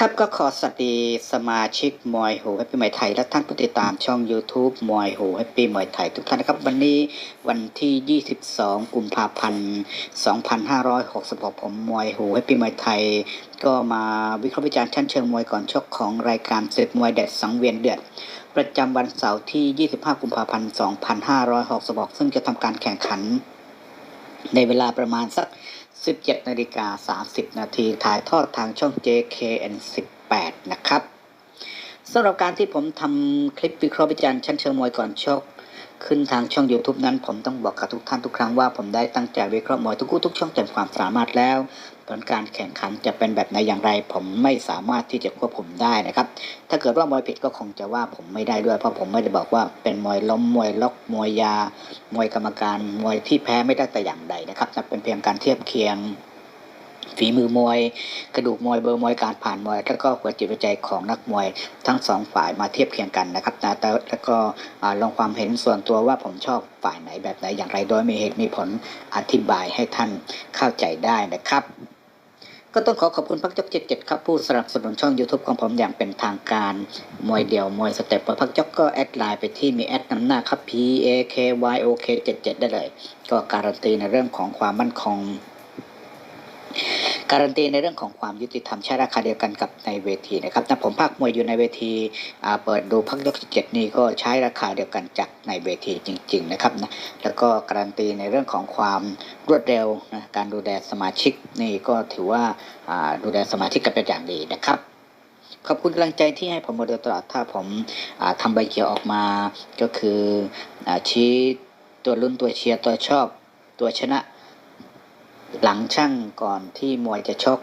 ครับก็ขอสวัสดีสมาชิกมวยหูแฮปปี้มวยไทย และท่านผู้ติดตามช่อง YouTube มวยหูแฮปปี้มวยไทยทุกท่านนะครับ วันนี้วันที่ 22 กุมภาพันธ์ 2566 ผมมวยหูแฮปปี้มวยไทย ก็มาวิเคราะห์วิจารณ์ชั้นเชิงมวยก่อนชกของรายการศึกมวยเด็ดสังเวียนเดือดประจำวันเสาร์ที่ 25 กุมภาพันธ์ 2566 ซึ่งจะทำการแข่งขันในเวลาประมาณสัก 17นาฬิกา30 นาทีถ่ายทอดทางช่อง JKN 18 นะครับสำหรับการที่ผมทำคลิปวิเคราะห์วิจารณ์ชั้นเชิงมวยก่อนชก ขึ้นทางช่อง YouTube นั้นผมต้องบอกกับทุกท่านทุกครั้งว่าผมได้ตั้งใจวิเคราะห์มวยทุกคู่ทุกช่องเต็มความสามารถแล้วผลการแข่งขันจะเป็นแบบไหนอย่างไร ผมไม่สามารถที่จะควบคุมได้นะครับ ถ้าเกิดว่ามวยผิดก็คงจะว่าผมไม่ได้ด้วยเพราะผมไม่ได้บอกว่าเป็นมวยล้มมวยล็อกมวยยา มวยกรรมการมวยที่แพ้ไม่ได้แต่อย่างใดนะครับนั่เป็นเพียงการเทียบเคียง ฝีมือมวย กระดูกมวยเบอร์มวยการผ่านมวย แล้วก็หัวจิตหัวใจของนักมวยทั้งสองฝ่ายมาเทียบเคียงกันนะครับนะแต่แล้วก็ลองความเห็นส่วนตัวว่าผมชอบฝ่ายไหนแบบไหนอย่างไรโดยมีเหตุมีผลอธิบายให้ท่านเข้าใจได้นะครับก็ต้องขอขอบคุณพักจก77ครับผู้สนับสนุนช่อง YouTube ของผมอย่างเป็นทางการ มวยเดี่ยว มวยสเต็ปพักจกก็แอดไลน์ไปที่มีแอดนำหน้าครับ P A K Y O K 77ได้เลย ก็การันตีในเรื่องของความมั่นคง การันตีในเรื่องของความยุติธรรมใช้ราคาเดียวกันกับในเวทีนะครับแต่ผมภาคมวยอยู่ในเวทีเปิดดูพักยกเจ็ดนี่ก็ใช้ราคาเดียวกันจากในเวทีจริง ๆ นะครับนะแล้วก็การันตีในเรื่องของความรวดเร็วนะการดูแลสมาชิกนี่ก็ถือว่าดูแลสมาชิกกันเป็นอย่างดีนะครับขอบคุณกำลังใจที่ให้ผมมาโดยตลอดถ้าผมาทำใบเขียวออกมา ก็คืออชี้ตัวรุ่นตัวเชียร์ตัวชอบตัวชนะ หลังช่างก่อนที่มวยจะชก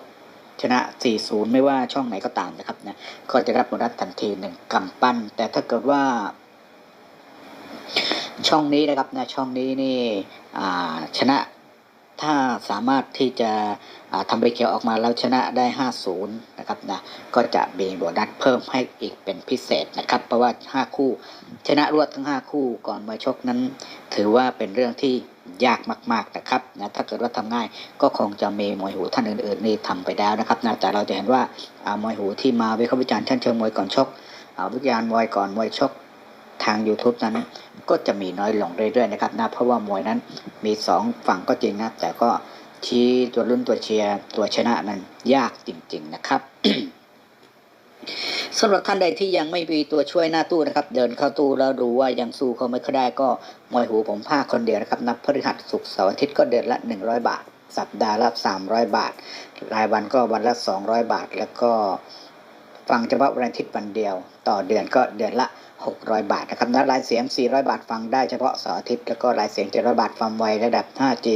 ชนะ 4-0 ไม่ว่าช่องไหนก็ตามนะครับนะก็จะรับโบนัสทันทีหนึ่งกำปั้น แต่ถ้าเกิดว่า ช่องนี้นะครับนะช่องนี้นี่ชนะถ้าสามารถที่จะทำใบเขียวออกมาแล้วชนะได้ 5-0 นะครับนะก็จะมีโบนัสเพิ่มให้อีกเป็นพิเศษนะครับ เพราะว่า 5 คู่ ชนะรวดทั้ง 5 คู่ก่อนมาชกนั้น ถือว่าเป็นเรื่องที่ ยากมากๆนะครับนะถ้าเกิดว่าทำง่ายก็คงจะมีมวยหูท่านอื่นๆนี่ทำไปแล้วนะครับนะแต่เราจะเห็นว่าามวยหูที่มาวิเคราะห์วิจารณ์ชั้นเชิงมวยก่อนชกวิจารณ์มวยก่อนมวยชกทาง YouTube นั้นก็จะมีน้อยลงเรื่อยๆนะครับนะเพราะว่ามวยนั้นมีสองฝั่งก็จริงนะแต่ก็ชี้ตัวรุ่นตัวเชียร์ตัวชนะนั้นยากจริง ๆ นะครับ สำหรับท่านใดที่ยังไม่มีตัวช่วยหน้าตู้นะครับ เดินเข้าตู้แล้วดูว่ายังสู้เขาไม่ค่อยได้ก็มวยหูผมภาคนเดียวนะครับ นับพฤหัสศุกร์เสาร์อาทิตย์ก็เดือนละ 100 บาท สัปดาห์ละ 300 บาท รายวันก็วันละ 200 บาท แล้วก็ฟังเฉพาะวันอาทิตย์วันเดียว ต่อเดือนก็เดือนละ 600 บาทนะครับนัดรายเสียง 400 บาทฟังได้เฉพาะเสาร์อาทิตย์แล้วก็รายเสียง 700 บาทฟังไวระดับ 5G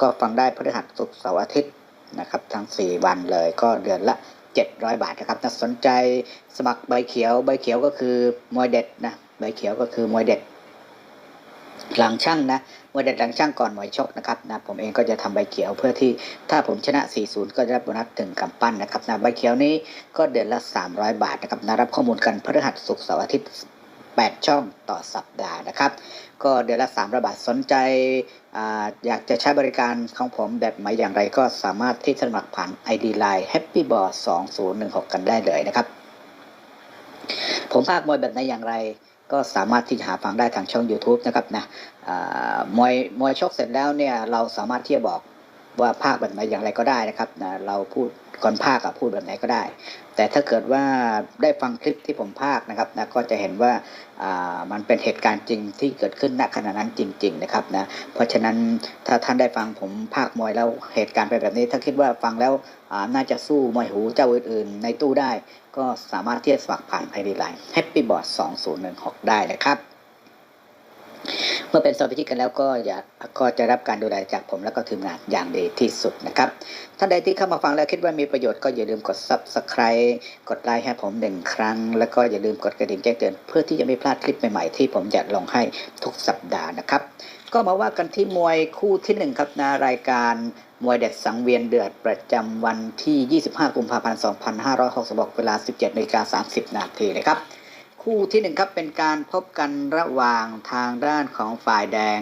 ก็ฟังได้พฤหัสศุกร์เสาร์อาทิตย์นะครับทั้ง 4 วันเลยก็เดือนละ 700 บาทนะครับถ้าสนใจสมัครใบเขียวใบเขียวก็คือมวยเด็ดนะใบเขียวก็คือมวยเด็ด หลังช่างนะมวยเด็ดหลังช่างก่อนมวยชกนะครับนะผมเองก็จะทำใบเขียวเพื่อที่ถ้าผมชนะ 40 ก็จะรับโบนัสถึงกำปั้นนะครับนะใบเขียวนี้ก็เดือนละ 300 บาทนะครับนะรับข้อมูลกันพฤหัสศุกร์เสาร์อาทิตย์ 8 ช่องต่อสัปดาห์นะครับ ก็เดือนละ300บาทสนใจออยากจะใช้บริการของผมแบบไหนอย่างไรก็สามารถที่จะสมัครผ่าน ID Line Happy b a l l 2016 กันได้เลยนะครับ ผมภาคมวยแบบไหนอย่างไรก็สามารถที่จะหาฟังได้ทางช่อง YouTube นะครับนะมวยมวยชกเสร็จแล้วเนี่ยเราสามารถที่จะบอกว่าภาคแบบไหนอย่างไรก็ได้นะครับนะเราพูด ก่อนภาคกับพูดแบบไหนก็ได้ แต่ถ้าเกิดว่าได้ฟังคลิปที่ผมภาคนะครับนะก็จะเห็นว่ามันเป็นเหตุการณ์จริงที่เกิดขึ้นณขณะนั้นจริง ๆ นะครับนะเพราะฉะนั้นถ้าท่านได้ฟังผมภาคมวยแล้วเหตุการณ์เป็นแบบนี้ ถ้าคิดว่าฟังแล้วน่าจะสู้มวยหูเจ้าอื่นๆ ในตู้ได้ ก็สามารถที่จะสมัครผ่านไอดีไลน์ Happy Board 2016 ได้นะครับ เมื่อเป็นสมาชิกกันแล้วก็อย่าก็จะรับการดูแลจากผมแล้วก็ทีมงานอย่างดีที่สุดนะครับ ท่านใดที่เข้ามาฟังแล้วคิดว่ามีประโยชน์ก็อย่าลืมกด Subscribe กดไลค์ให้ผมหนึ่งครั้ง แล้วก็อย่าลืมกดกระดิ่งแจ้งเตือนเพื่อที่จะไม่พลาดคลิปใหม่ๆที่ผมจะลงให้ทุกสัปดาห์นะครับ ก็มาว่ากันที่มวยคู่ที่หนึ่งครับนะรายการมวยเด็ดสังเวียนเดือดประจำวันที่ 25 กุมภาพันธ์ 2566 เวลา 17นาฬิกา30 นาทีนะครับ คู่ที่หนึ่งครับเป็นการพบกันระหว่างทางด้านของฝ่ายแดง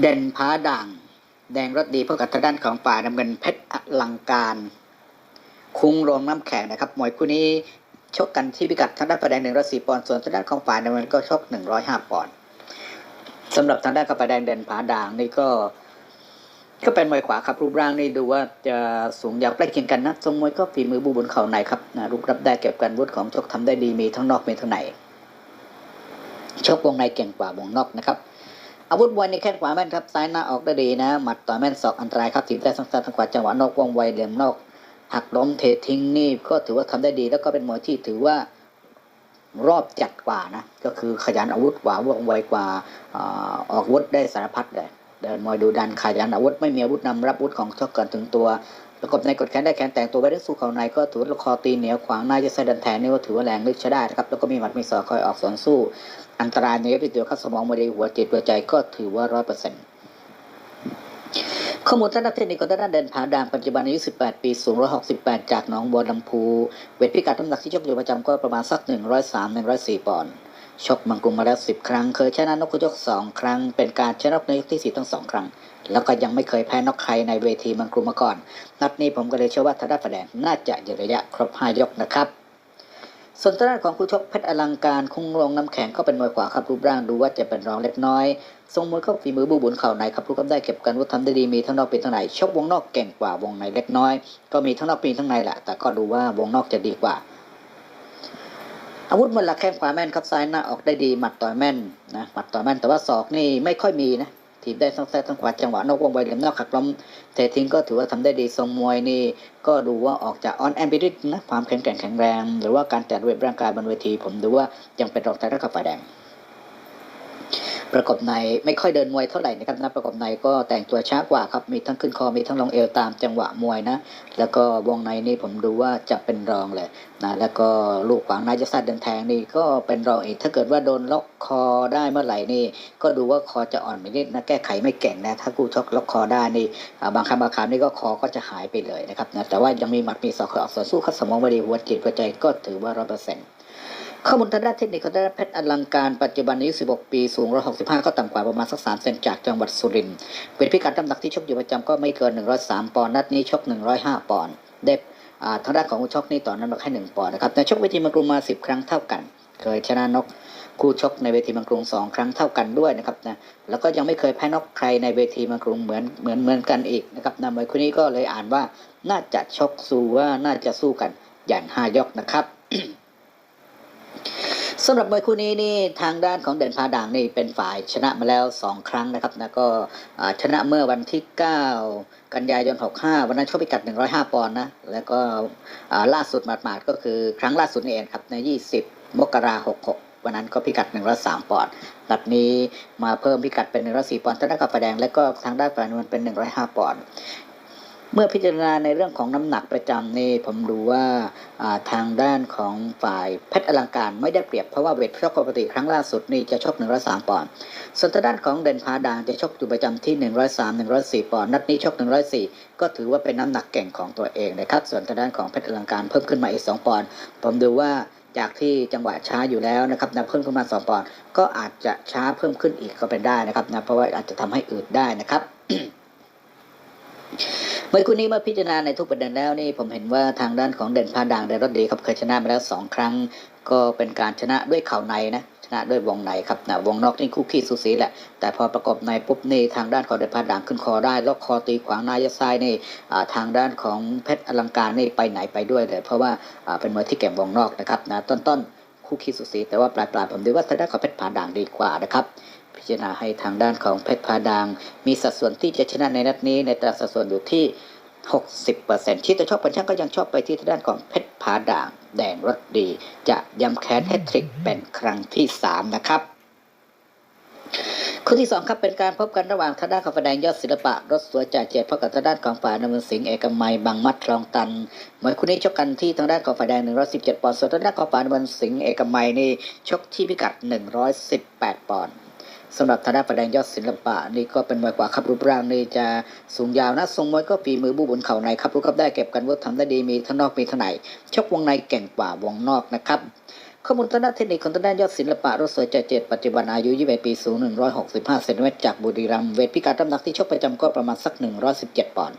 เด่นผาด่าง แดงรถดีพบกับทางด้านของฝ่ายน้ำเงินเพชรอลังการ คุ้งโรงน้ำแข็งนะครับมวยคู่นี้ชกกันที่พิกัดทางด้านฝ่ายแดงหนึ่งร้อยสี่ปอนด์ส่วนทางด้านของฝ่ายน้ำเงินก็ชกหนึ่งร้อยห้าปอนด์สำหรับทางด้านของฝ่ายแดงเด่นผาด่างนี่ก็ ก็เป็นมวยขวาครับรูปร่างนี่ดูว่าจะสูงยาวใกล้เคียงกันนะทรงมวยก็ฝีมือบูบนเข่าในครับนะรูปรับได้เก็บกันวุฒิของชกทำได้ดีมีทั้งนอกมีทั้งในชกวงในเก่งกว่าวงนอกนะครับอาวุธมวยในแข้งขวาแม่นครับซ้ายหน้าออกได้ดีนะหมัดต่อแม่นศอกอันตรายครับถีบได้ทั้งซ้ายทั้งขวาจังหวะนอกวงไวเหลี่ยมนอกหักล้มเททิ้งนี่ก็ถือว่าทำได้ดี แล้วก็เป็นมวยที่ถือว่ารอบจัดกว่านะก็คือขยันอาวุธกว่าวงไวกว่าออกวุธได้สารพัดเลย เดินมวยดูดันขายันอาวุธไม่มีอาวุธนำรับอาวุธของชกเกินถึงตัวประกบในกดแขนได้แขนแต่งตัวไปได้สู้เขาในก็ถือว่าคอตีเหนียวขวางหน้าจะใส่ดันแทนนี่ก็ถือว่าแรงลึกใช้ได้นะครับแล้วก็มีหมัดมีศอกคอยออกสวนสู้ อันตรายในเอฟตัวเข้าสมองมาในหัวจิตหัวใจก็ถือว่าร้อยเปอร์เซ็นต์ข้อมูลด้านเทคนิคของด้านเดินผาดางปัจจุบันอายุ 18 ปี สูง 168 จากหนองบัวลำพู เวทพิกัดน้ำหนักที่ชกอยู่ประจำก็ประมาณสัก 103 104 ปอนด์ ชกมังกรมาแล้ว10ครั้ง เคยชนะนกขุนยก2ครั้ง เป็นการชนะนกในยกที่4ทั้ง2ครั้ง แล้วก็ยังไม่เคยแพ้นกใครในเวทีมังกรมาก่อน นัดนี้ผมก็เลยเชื่อว่าทางด้านฝ่ายแดงน่าจะยู่ระยะครบ5ยกนะครับส่วนทางด้านของคู่ชกเพชรอลังการคุ้งลงน้ำแข็งก็เป็นมวยขวาครับรูปร่างดูว่าจะเป็นรองเล็กน้อย ทรงมวยก็ฝีมือบูบุญเข่าในครับรู้กำได้เก็บกันวุฒิทำได้ดีมีทั้งนอกเป็นทั้งในชกวงนอกเก่งกว่าวงในเล็กน้อย ก็มีทั้งนอกมีทั้งในแหละแต่ก็ดูว่าวงนอกจะดีกว่า อาวุธมันหลักแข้งขวาแม่นครับซ้ายหน้าออกได้ดีหมัดต่อยแม่นนะหมัดต่อยแม่นแต่ว่าศอกนี่ไม่ค่อยมีนะทีบได้ทั้งซ้ายทั้งขวาจังหวะนอกวงไวเหลี่ยมนอกขักล้มเททิ้งก็ถือว่าทำได้ดีทรงมวยนี่ก็ดูว่าออกจากออนแอนไปด้วยนะความแข็งแกร่งแข็งแรง หรือว่าการจัดเวทร่างกายบนเวที ผมดูว่ายังเป็นรองแท้ระกับฝ่ายแดง ประกบในไม่ค่อยเดินมวยเท่าไหร่นะครับนะประกบในก็แต่งตัวช้ากว่าครับมีทั้งขึ้นคอมีทั้งลงเอวตามจังหวะมวยนะ แล้วก็วงในนี่ผมดูว่าจะเป็นรองเลยนะแล้วก็ลูกขวางนายจะซัดเดินแทงนี่ก็เป็นรองอีกถ้าเกิดว่าโดนล็อกคอได้เมื่อไหร่นี่ ก็ดูว่าคอจะอ่อนไปนิดนะแก้ไขไม่เก่งนะถ้ากูชกล็อกคอได้นี่บางครั้งบางคราวนี่ก็คอก็จะหายไปเลยนะครับนะแต่ว่ายังมีหมัดมีศอกคอยออกสู้ขัดสมองไม่ดีหัวจิตหัวใจก็ถือว่าร้อยเปอร์เซ็นต์ ข้อมูลทางด้านเทคนิคของด้านเพชรอลังการปัจจุบันอายุ 16 ปี สูง 165 ก็ต่ำกว่าประมาณสัก 3 เซนจากจังหวัดสุรินทร์เป็นพิกัดน้ำหนักที่ชกอยู่ประจำก็ไม่เกิน 103 ปอนด์นัดนี้ชก 105 ปอนด์เด็บอ่าทางด้านของคู่ชกนี่ต่อน้ำหนักให้1ปอนด์นะครับในชกเวทีมังกรมา 10 ครั้งเท่ากัน เคยชนะนกคู่ชกในเวทีมังกรสองครั้งเท่ากันด้วยนะครับนะแล้วก็ยังไม่เคยแพ้นกใครในเวทีมังกรเหมือนเหมือนเหมือนกันอีกนะครับนะมวยคู่นี้ก็เลยอ่านว่าน่าจะชกสู้ว่าน่าจะสู้กันอย่างห้ายกนะครับ สำหรับมวยคู่นี้นี่ทางด้านของเด่นพาด่างนี่เป็นฝ่ายชนะมาแล้ว 2 ครั้งนะครับนะก็ชนะเมื่อวันที่ 9 กันยายน 65 วันนั้นชกพิกัด 105 ปอนด์นะ แล้วก็ล่าสุดหมาดๆก็คือครั้งล่าสุดนี่เองครับใน 20 มกราคม 66วันนั้นก็พิกัด 103 ปอนด์นัดนี้มาเพิ่มพิกัดเป็น 104 ปอนด์ทางด้านกับฝ่ายแดง และก็ทางด้านฝ่ายนวลเป็น 105 ปอนด์ เมื่อพิจารณาในเรื่องของน้ำหนักประจำนี่ผมดูว่าาทางด้านของฝ่ายเพชรอลังการไม่ได้เปรียบเพราะว่าเวทชกปกติครั้งล่าสุดนี่จะชก103ปอนด์ส่วนทางด้านของเด่นพาดางจะชกอยู่ประจำที่ 103 104ปอนด์นัดนี้ชก 104 ก็ถือว่าเป็นน้ำหนักเก่งของตัวเองนะครับส่วนทางด้านของเพชรอลังการเพิ่มขึ้นมาอีก 2 ปอนด์ผมดูว่าจากที่จังหวะช้าอยู่แล้วนะครับนะเพิ่มขึ้นมา2ปอนด์ก็อาจจะช้าเพิ่มขึ้นอีกก็เป็นได้นะครับนะเพราะว่าอาจจะทำให้อืดได้นะครับ เมื่อคู่นี้มื่อพิจารณาในทุกประเด็นแล้วนี่ผมเห็นว่าทางด้านของเด่นพาด่างได้รถดีครับเคยชนะมาแล้วสองครั้ง ก็เป็นการชนะด้วยเข่าในนะชนะด้วยวงในครับนะวงนอกนี่คู่ขี้สูสีแหละ แต่พอประกอบในปุ๊บนี่ทางด้านของเด่นพาด่างขึ้นคอได้ล็อกคอตีขวางนายซ้ายนี่ทางด้านของเพชรอลังการนี่ไปไหนไปด้วยเลยเพราะว่าเป็นมวยที่เก่งวงนอกนะครับนะต้นๆคู่ขี้สูสีแต่ว่าปลายๆผมดูว่าทางด้านของเพชรพาด่างดีกว่านะครับ พิจารณาให้ทางด้านของเพชรพาดางมีสัดส่วนที่จะชนะในนัดนี้ในตราสัดส่วนอยู่ที่ 60%ชิดแต่ชอบปัญช่างก็ยังชอบไปที่ทางด้านของเพชรพาด่าง แดงรถดี จะย้ำแค้นแฮตทริกเป็นครั้งที่ 3 นะครับคู่ที่2ครับเป็นการพบกันระหว่างทางด้านของฝ่ายแดงยอดศิลปะ รถสวยจ่าเจ็ดพบกับทางด้านของฝ่ายนำเงินสิงห์เอกมัยบางมัดคลองตันมวยคู่นี้ชกกันที่ทางด้านของฝ่ายแดง 117 ปอนด์ส่วนทางด้านของฝ่ายนำเงินสิงห์เอกมัยนี่ชกที่พิกัด 118 ปอนด์ สำหรับทางด้านฝ่ายแดงยอดศิลปะนี่ก็เป็นมวยกว่าครับรูปร่างนี่จะสูงยาวนะทรงมวยก็ฝีมือบูบุญเข่าในครับรู้ครับได้เก็บกันว่าทำได้ดีมีทั้งนอกมีทั้งในชกวงในเก่งกว่าวงนอกนะครับข้อมูลทางด้านเทคนิคของทางด้านยอดศิลปะรถสวยใจเจ็ดปัจจุบันอายุ 21 ปีสูง 165เซนติเมตรจากบุรีรัมย์เวทพิกัดน้ำหนักที่ชกประจำก็ประมาณสัก 117 ปอนด์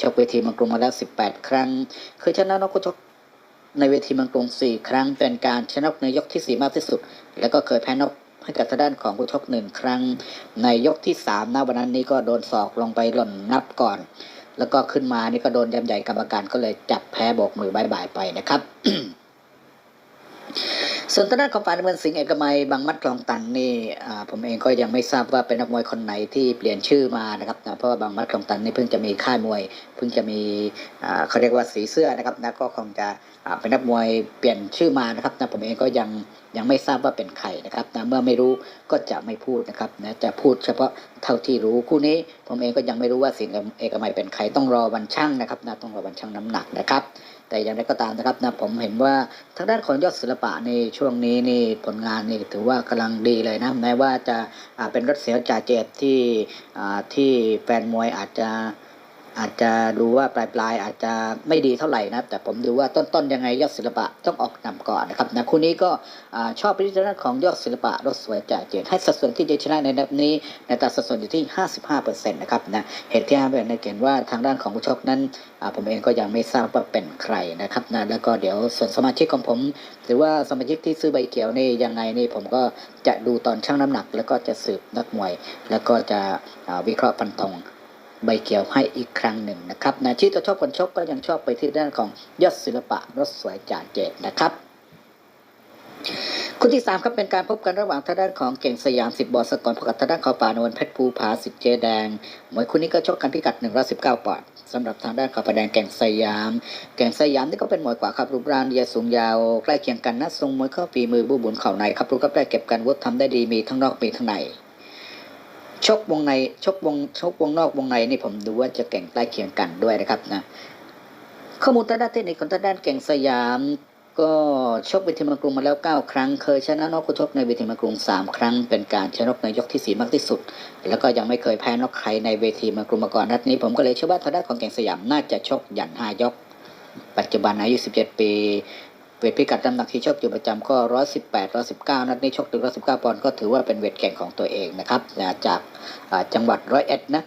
ชกเวทีมังกรมาแล้ว 18 ครั้ง เคยชนะนกก็ชกในเวทีมังกร4 ครั้งเป็นการชนะในยกทีสี่4 มากที่สุด แล้วก็เคยแพ้นก ให้กับทางด้านของผู้ชกหนึ่งครั้ง ในยกที่3นะวันนั้นนี้ก็โดนศอกลงไปหล่นนับก่อน แล้วก็ขึ้นมานี่ก็โดนยำใหญ่กรรมการก็เลยจับแพ้โบกมือบายบายไปนะครับส่วนทางด้านของฝ่ายน้ำเงินสิงห์เอกมัยบางมัดคลองตันนี่ผมเองก็ยังไม่ทราบว่าเป็นนักมวยคนไหนที่เปลี่ยนชื่อมานะครับนะเพราะว่าบางมัดคลองตันนี่เพิ่งจะมีค่ายมวย เพิ่งจะมีเขาเรียกว่าสีเสื้อนะครับนะก็คงจะเป็นนักมวยเปลี่ยนชื่อมานะครับนะผมเองก็ยังยังไม่ทราบว่าเป็นใครนะครับนะเมื่อไม่รู้ก็จะไม่พูดนะครับนะจะพูดเฉพาะเท่าที่รู้คู่นี้ผมเองก็ยังไม่รู้ว่าสิงห์เอกมัยเป็นใครต้องรอวันช่างนะครับนะต้องรอวันช่างน้ำหนักนะครับ แต่อย่างไรก็ตามนะครับนะผมเห็นว่าทางด้านของยอดศิลปะในช่วงนี้นี่ผลงานนี่ถือว่ากำลังดีเลยนะแม้ว่าจะเป็นรถเสียจ่าเจ็บที่ที่แฟนมวยอาจจะ อาจจะดูว่าปลายปลายๆอาจจะไม่ดีเท่าไหร่นะแต่ผมดูว่าต้นๆยังไงยอดศิลปะต้องออกนำก่อนนะครับนะคู่นี้ก็อชอบไปที่ทางด้าของยอดศิลปะรถสวยจ่ายเจ็บให้สัดส่วนที่จะชนะในนัดนี้ในตาสัดส่วนอยู่ที่ 55%นะครับนะเหตุที่ห้าเป็นในเกณฑ์ว่าทางด้านของผู้ชกนั้นผมเองก็ยังไม่ทราบว่าเป็นใครนะครับนะแล้วก็เดี๋ยวส่วนสมาชิกของผม หรือว่าสมาชิกที่ซื้อใบเขียวนี่ยังไงนี่ผมก็จะดูตอนชั่งน้ำหนัก แล้วก็จะสืบนักมวย แล้วก็จะวิเคราะห์ฟันตรง ใบเขียวให้อีกครั้งหนึ่งนะครับนะที่จะชอบคนชกก็ยังชอบไปที่ด้านของยอดศิลปะรถสวยจานเจดนะครับคู่ที่สามครับเป็นการพบกันระหว่างทางด้านของเก่งสยามสิบบอสกลพกับทางด้านของป่านวลเพชรภูผาสิทธเจแดงมวยคู่นี้ก็ชกกันพิกัด119ปอนด์สำหรับทางด้านของป่าแดงเก่งสยามเก่งสยามนี่ก็เป็นมวยกว่าครับรูปร่างเดียสูงยาวใกล้เคียงกันนะทรงมวยเข้าฝีมือบูบุญเข่าในครับรูปก็ได้เก็บกันวุฒิทำได้ดีมีทั้งนอกมีทั้งใน ชกวงในชกวงชกวงนอกวงในนี่ผมดูว่าจะเก่งใกล้เคียงกันด้วยนะครับนะข้อมูลทางด้านเทคนิคของทางด้านเก่งสยาม ก็ชกเวทีมังกรุงมาแล้ว 9 ครั้ง เคยชนะนอกคู่ชกในเวทีมังกรุง3ครั้ง เป็นการชนะนกในยกที่ 4 มากที่สุด แล้วก็ยังไม่เคยแพ้นอกใครในเวทีมังกรุงมาก่อนนัดนี้ ผมก็เลยเชื่อว่าทางด้านของเก่งสยามน่าจะชกหยันห้ายก ปัจจุบันอายุ 17 ปี เวทพิกัดน้ำหนักที่ชกอยู่ประจำก็ 118 119 นัดนี้ชกถึง 119 ปอนด์ก็ถือว่าเป็นเวทแข่งของตัวเองนะครับจากจังหวัดร้อยเอ็ดนะ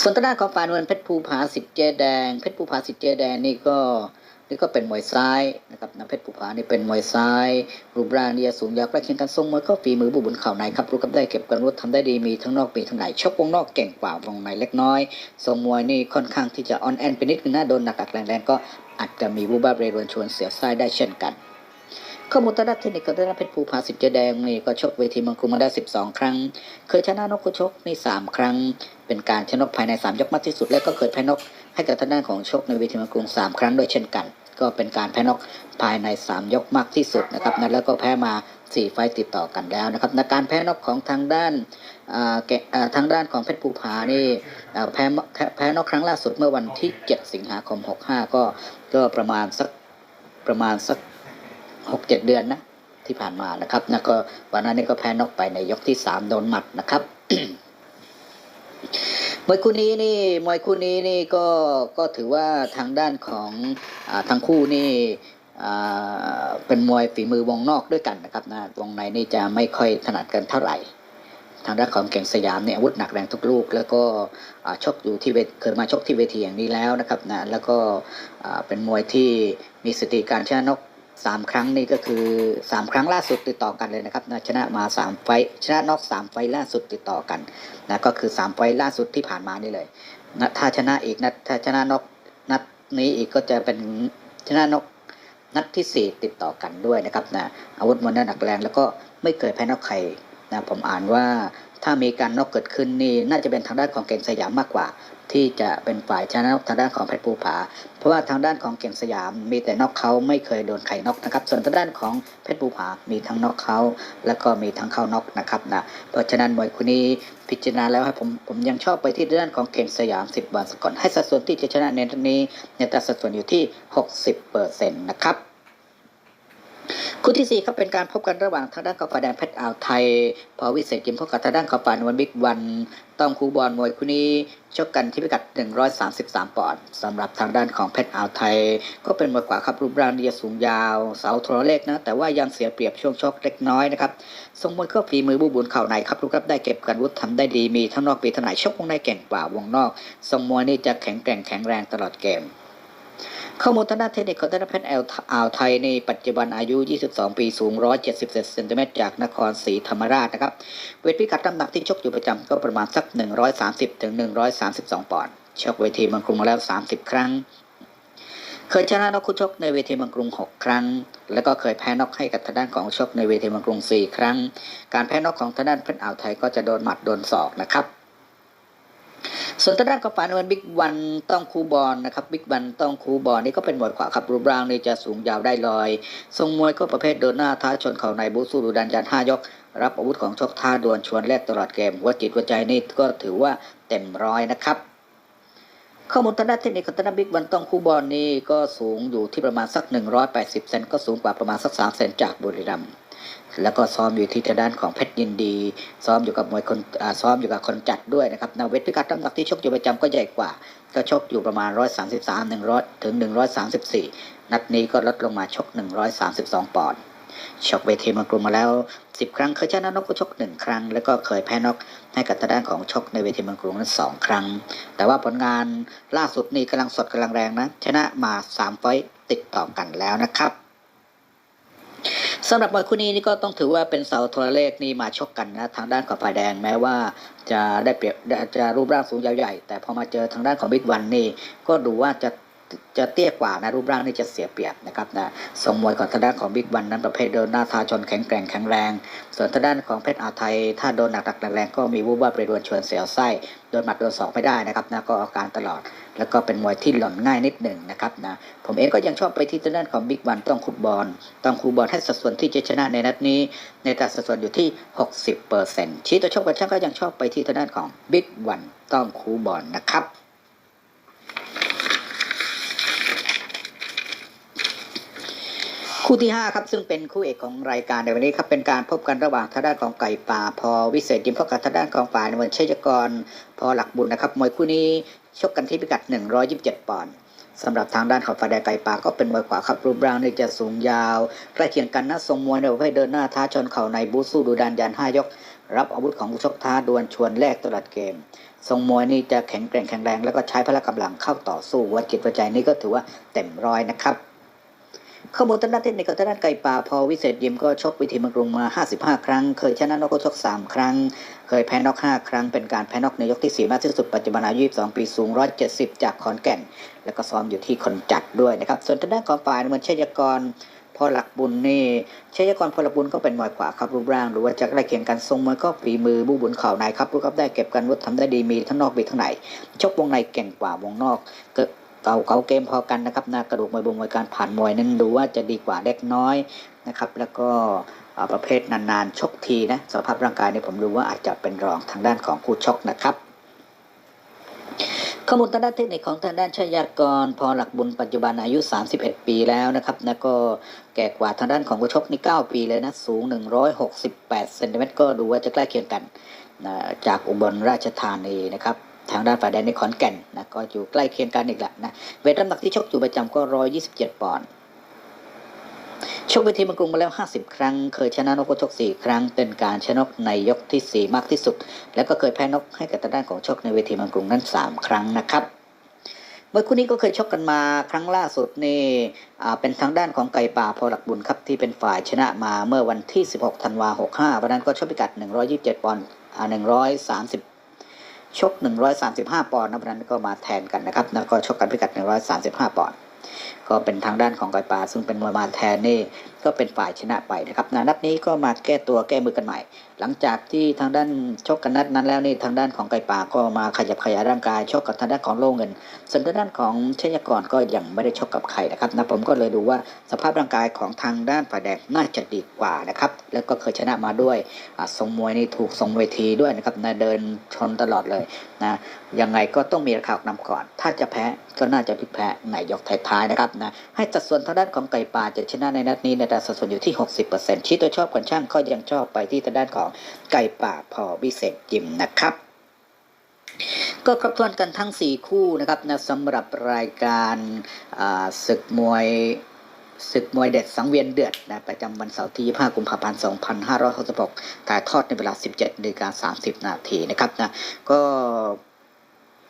ส่วนทางด้านของฝ่ายนวลเพชรภูผาสิทธิ์เจแดง เพชรภูผาสิทธิ์เจแดงนี่ก็ นี่ก็เป็นมวยซ้ายนะครับนะเพชรภูผานี่เป็นมวยซ้าย รูปร่างเนี่ยสูงยาวใกล้เคียงกันทรงมวยก็ฝีมือบุบุญเข่าในครับรู้กับได้เก็บกันรู้ทำได้ดีมีทั้งนอกมีทั้งในชกวงนอกเก่งกว่าวงในเล็กน้อยทรงมวยนี่ค่อนข้างที่จะออนแอนไปนิดนึงนะโดนหนักแรงๆก็อาจจะมีวูบ้าเรรวนชวนเสียไส้ได้เช่นกันข้อมูลทางด้านเทคนิคของทางด้านเพชรภูผาสิทธิ์เจแดงนี่ก็ชกเวทีมังกรุมาได้ 12 ครั้ง เคยชนะนกคู่ชกใน3ครั้ง เป็นการชนะนกภายใน 3 ยกมากที่สุด และก็เคยแพ้นก ให้กับทางด้านของชกในเวทีมังกรุง 3 ครั้งด้วยเช่นกัน ก็เป็นการแพ้นกภายใน 3 ยกมากที่สุดนะครับนะแล้วก็แพ้มา 4 ไฟติดต่อกันแล้วนะครับในการแพ้นกของทางด้านทางด้านของเพชรภูผานี่แพ้แพ้แพ้นกครั้งล่าสุดเมื่อวันที่ 7 สิงหาคม 65 ก็ก็ประมาณสักประมาณสักหกเจ็ดเดือนนะที่ผ่านมานะครับนะก็วันนั้นนี่ก็แพ้นอกไปในยกที่สามโดนหมัดนะครับ มวยคู่นี้นี่มวยคู่นี้นี่ก็ก็ถือว่าทางด้านของอทั้งคู่นี่เป็นมวยฝีมือวงนอกด้วยกันนะครับนะวงในนี่จะไม่ค่อยถนัดกันเท่าไหร่ ทางด้านของเก่งสยามเนี่ยอาวุธหนักแรงทุกลูก แล้วก็ชกอยู่ที่เวทเคยมาชกที่เวทีอย่างนี้แล้วนะครับนะแล้วก็เป็นมวยที่มีสติการชนะนก สามครั้งนี่ก็คือสามครั้งล่าสุดติดต่อกันเลยนะครับนะชนะมาสามไฟชนะนอกสามไฟล่าสุดติดต่อกันนะก็คือสามไฟล่าสุดที่ผ่านมานี่เลยนะถ้าชนะอีกนัดถ้าชนะนอกนัดนี้อีกก็จะเป็นชนะนกนัดที่สี่ติดต่อกันด้วยนะครับนะอาวุธมวยหนักแรงแล้วก็ไม่เคยแพ้นอกใครนะผมอ่านว่าถ้ามีการนอกเกิดขึ้นนี่น่าจะเป็นทางด้านของเก่งสยามมากกว่า ที่จะเป็นฝ่ายชนะทางด้านของเพชรภูผา ราะว่าทางด้านของเก่งสยามมีแต่นอกเขาไม่เคยโดนไข่นอกนะครับ ส่วนทางด้านของเพชรบูผามีทั้งนอกเขาแล้วก็มีทั้งเข้านอกนะครับนะเพราะฉะนั้นมวยคู่นี้พิจารณาแล้วให้ผมผมยังชอบไปที่ด้านของเก่งสยาม 10บาทสกอตให้สัดส่วนที่จะชนะในทันนี้ในอัตราสัดส่วนอยู่ที่ 60เปอร์เซ็นต์นะครับ คู่ที่สี่ครับเป็นการพบกันระหว่างทางด้านกอล์ฟฝ่าแดงเพชรอ่าวไทย พอวิเศษยิมพบกับทางด้านกอล์ฟฝ่านวลบิ๊กวัน ต้องคูบอลมวยคู่นี้ชกกันที่พิกัด 133 ปอนด์สำหรับทางด้านของเพชรอ่าวไทย ก็เป็นมวยขวาครับรูปร่างดีสูงยาว เสาโทรเล็กนะ แต่ว่ายังเสียเปรียบช่วงชกเล็กน้อยนะครับทรงมวยก็ฝีมือบูบุญเข่าในครับลูกครับได้เก็บกันวุฒิทำได้ดีมีทั้งนอกปีทั้งในชกวงในเก่งกว่าวงนอกทรงมวยนี่จะแข็งแกร่งแข็งแรงตลอดเกม ข้อมูลทางด้านเทคนิคของธนเพชรแอลอ่าวไทยในปัจจุบันอายุ 22 ปีสูง 170เซนติเมตรจากนครศรีธรรมราชนะครับ เวทพิกัดน้ำหนักที่ชกอยู่ประจำก็ประมาณสัก 130ถึง132 ปอนด์ชกเวทีเมืองกรุงมาแล้ว 30 ครั้ง เคยชนะนกคู่ชกในเวทีเมืองกรุง 6 ครั้ง แล้วก็เคยแพ้นกให้กับทางด้านของชกในเวทีเมืองกรุง 4 ครั้ง การแพ้นกของทางด้านเพชรอ่าวไทยก็จะโดนหมัดโดนศอกนะครับ ส่วนทางด้านกอล์ฟฝ่านวันบิ๊กวันต้องคูบอลนะครับบิ๊กวันต้องคูบอลนี่ก็เป็นมวยขวาครับรูปร่างนี่จะสูงยาวได้ลอย ทรงมวยก็ประเภทเดินหน้าท้าชนเข่าในบูสู้ดูดันยันห้ายก รับอาวุธของชกท่าดวลชวนแลกตลอดเกมหัวจิตหัวใจนี่ก็ถือว่าเต็มร้อยนะครับ ข้อมูลทางด้านเทคนิคของทางด้านบิ๊กวันต้องคูบอลนี่ก็สูงอยู่ที่ประมาณสัก 180 เซนก็สูงกว่าประมาณสัก 3 เซนจากบุรีรัมย์แล้วก็ซ้อมอยู่ที่ทางด้านของเพชรยินดี ซ้อมอยู่กับมวยคนซ้อมอยู่กับคนจัดด้วยนะครับนาเวทพิกัดน้ำหนักที่ชกอยู่ประจำก็ใหญ่กว่า ก็ชกอยู่ประมาณ 133 100 ถึง 134 นัดนี้ก็ลดลงมาชก 132 ปอนด์ ชกเวทีเมากรุงมาแล้ว 10 ครั้งเคยชนะนกก็ชก 1 ครั้ง แล้วก็เคยแพ้นกให้กับทางด้านของชกในเวทีเมืองกรุงนั้น 2 ครั้ง แต่ว่าผลงานล่าสุดนี่กำลังสดกำลังแรงนะชนะมา 3 ไฟติดต่อกันแล้วนะครับสำหรับมวยคู่นี้นี่ก็ต้องถือว่าเป็นเสาโทรเลขนี่มาชกกันนะทางด้านของฝ่ายแดงแม้ว่าจะได้เปรียบจะรูปร่างสูงยาวใหญ่ แต่พอมาเจอทางด้านของบิ๊กวันนี่ก็ดูว่าจะ จะเตี้ยกว่านะรูปร่างนี่จะเสียเปรียบนะครับนะทรงมวยของทางด้านของบิ๊กวันนั้นประเภทเดินหน้าทาชนแข็งแกร่งแข็งแรง ส่วนทางด้านของเพชรอาไทย ถ้าโดนหนักๆแรงๆก็มีวูบว่าไปดวนชวนเสียวไส้โดนหมัดโดนศอกไม่ได้นะครับนะก็อาการตลอด แล้วก็เป็นมวยที่หล่นง่ายนิดหนึ่งนะครับนะผมเองก็ยังชอบไปที่ทางด้านของบิ๊กวันต้องขุดบอลต้องคูบอลให้สัดส่วนที่จะชนะในนัดนี้ ในอัตราสัดส่วนอยู่ที่ 60เปอร์เซ็นต์ชี้ตัวชกกับช่างก็ยังชอบไปที่ทางด้านของบิ๊กวันต้องคูบอลนะครับ คู่ที่ 5 ครับซึ่งเป็นคู่เอกของรายการในวันนี้ครับเป็นการพบกันระหว่างทางด้านของไก่ป่า พอวิเศษยิมพบกับทางด้านของฝ่ายในวันชัยกร พอหลักบุญนะครับมวยคู่นี้ชกกันที่พิกัด 127 ปอนด์สำหรับทางด้านของฝ่ายแดงไก่ป่าก็เป็นมวยขวาครับรูปร่างนี่จะสูงยาวใกล้เคียงกันนะทรงมวยในประเภทเดินหน้าท้าชนเข่าในบูสู้ดูดันยันห้ายก รับอาวุธของผู้ชกท้าดวลชวนแลกตลอดเกม ทรงมวยนี่จะแข็งแกร่งแข็งแรง แล้วก็ใช้พละกำลังเข้าต่อสู้วัดจิตวัดใจนี่ก็ถือว่าเต็มร้อยนะครับ ข้อมูลทางด้านเทคนิคของทางด้านไก่ป่าพอวิเศษยิมก็ชกวิธีมืองกรุงมา 55 ครั้ง เคยชนะนกก็ชก 3 ครั้ง เคยแพ้นอก 5 ครั้ง เป็นการแพ้นอกในยกที่ 4 มากที่สุดปัจจุบันอายุ 22 ปีสูง 170 จากขอนแก่น แล้วก็ซ้อมอยู่ที่คนจัดด้วยนะครับ ส่วนทางด้านของฝ่ายเหมือนเชยกรพอหลักบุญนี่เชยกรพอหลักบุญก็เป็นมวยขวาครับรูปร่างหรือว่าจะใกล้เคียงกันทรงมวยก็ฝีมือบูบุญเข่าในครับลูกครับได้เก็บกันวุฒิทำได้ดีมีทั้งนอกมีทั้งในชกวงในเก่งกว่าวงนอกเกิด เก่าเก่าเกมพอกันนะครับนะกระดูกมวยบงมวยการผ่านมวยนั้นดูว่าจะดีกว่าเล็กน้อยนะครับ แล้วก็ประเภทนานๆชกทีนะสภาพร่างกายนี่ผมดูว่าอาจจะเป็นรองทางด้านของคู่ชกนะครับข้อมูลทางด้านเทคนิคของทางด้านชายากร พอหลักบุญปัจจุบันอายุ 31 ปีแล้วนะครับแล้วก็แก่กว่าทางด้านของผู้ชกนี่9ปีเลยนะ สูง 168เซนติเมตรก็ดูว่าจะใกล้เคียงกันนะจากอุบลราชธานีนะครับ ทางด้านฝ่ายแดนในขอนแก่นนะก็อยู่ใกล้เคียงกันอีกแหละนะเวทน้ำหนักที่ชกอยู่ประจำก็ 127 ปอนด์ชกเวทีมืองกรมาแล้ว 50 ครั้ง เคยชนะนกก็ชก 4 ครั้ง เป็นการชนะนกในยกทีสี่ 4 มากที่สุด แล้วก็เคยแพ้นกให้กับทางด้านของชกในเวทีมืองกรนั้น 3 ครั้งนะครับเมื่อคู่นี้ก็เคยชกกันมาครั้งล่าสุดนี่เป็นทางด้านของไก่ป่าพอหลักบุญครับที่เป็นฝ่ายชนะมาเมื่อวันที่ 16 ธันวา65วันนั้นก็ชกพิกัด 127 ปอนด์อ่า130 ชก 135 ปอนด์นะเพราะนั้นก็มาแทนกันนะครับแล้วก็ชกกันพิกัด 135 ปอนด์ ก็เป็นทางด้านของไก่ป่า ซึ่งเป็นมวยมาแทนนี่ก็เป็นฝ่ายชนะไปนะครับนะนัดนี้ก็มาแก้ตัวแก้มือกันใหม่ หลังจากที่ทางด้านชกกันนัดนั้นแล้วนี่ทางด้านของไก่ป่าก็มาขยับขยายร่างกายชกกับทางด้านของโล่เงิน ส่วนทางด้านของเชยกรก็ยังไม่ได้ชกกับใครนะครับนะผมก็เลยดูว่าสภาพร่างกายของทางด้านฝ่ายแดงน่าจะดีกว่านะครับแล้วก็เคยชนะมาด้วยอ่าทรงมวยนี่ถูกทรงเวทีด้วยนะครับนะเดินชนตลอดเลยนะยังไงก็ต้องมีราคานำก่อน ถ้าจะแพ้ก็น่าจะพิแพ้ในยกท้ายๆท้ายนะครับนะให้สัดส่วนทางด้านของไก่ป่าจะชนะในนัดนี้ในอัตราสัดส่วนอยู่ที่ 60%ชี้ตัวชอบคนช่างก็ยังชอบไปที่ทางด้านของไก่ป่าพอวิเศษยิมนะครับก็ครบถ้วนกันทั้ง 4 คู่นะครับนะสำหรับรายการศึกมวยศึกมวยเด็ดสังเวียนเดือดนะประจำวันเสาร์ที่ 25 กุมภาพันธ์ 2566 ถ่ายทอดในเวลา 17นาฬิกา30 นาทีนะครับนะก็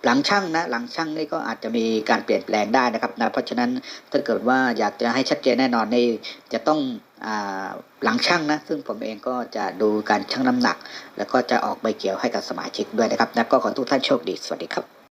หลังช่างนะหลังช่างนี่ก็อาจจะมีการเปลี่ยนแปลงได้นะครับนะเพราะฉะนั้นถ้าเกิดว่าอยากจะให้ชัดเจนแน่นอนนี่จะต้องอหลังช่างนะซึ่งผมเองก็จะดูการชั่งน้ำหนัก แล้วก็จะออกใบเกี่ยวให้กับสมาชิกด้วยนะครับนะก็ขอทุกท่านโชคดีสวัสดีครับ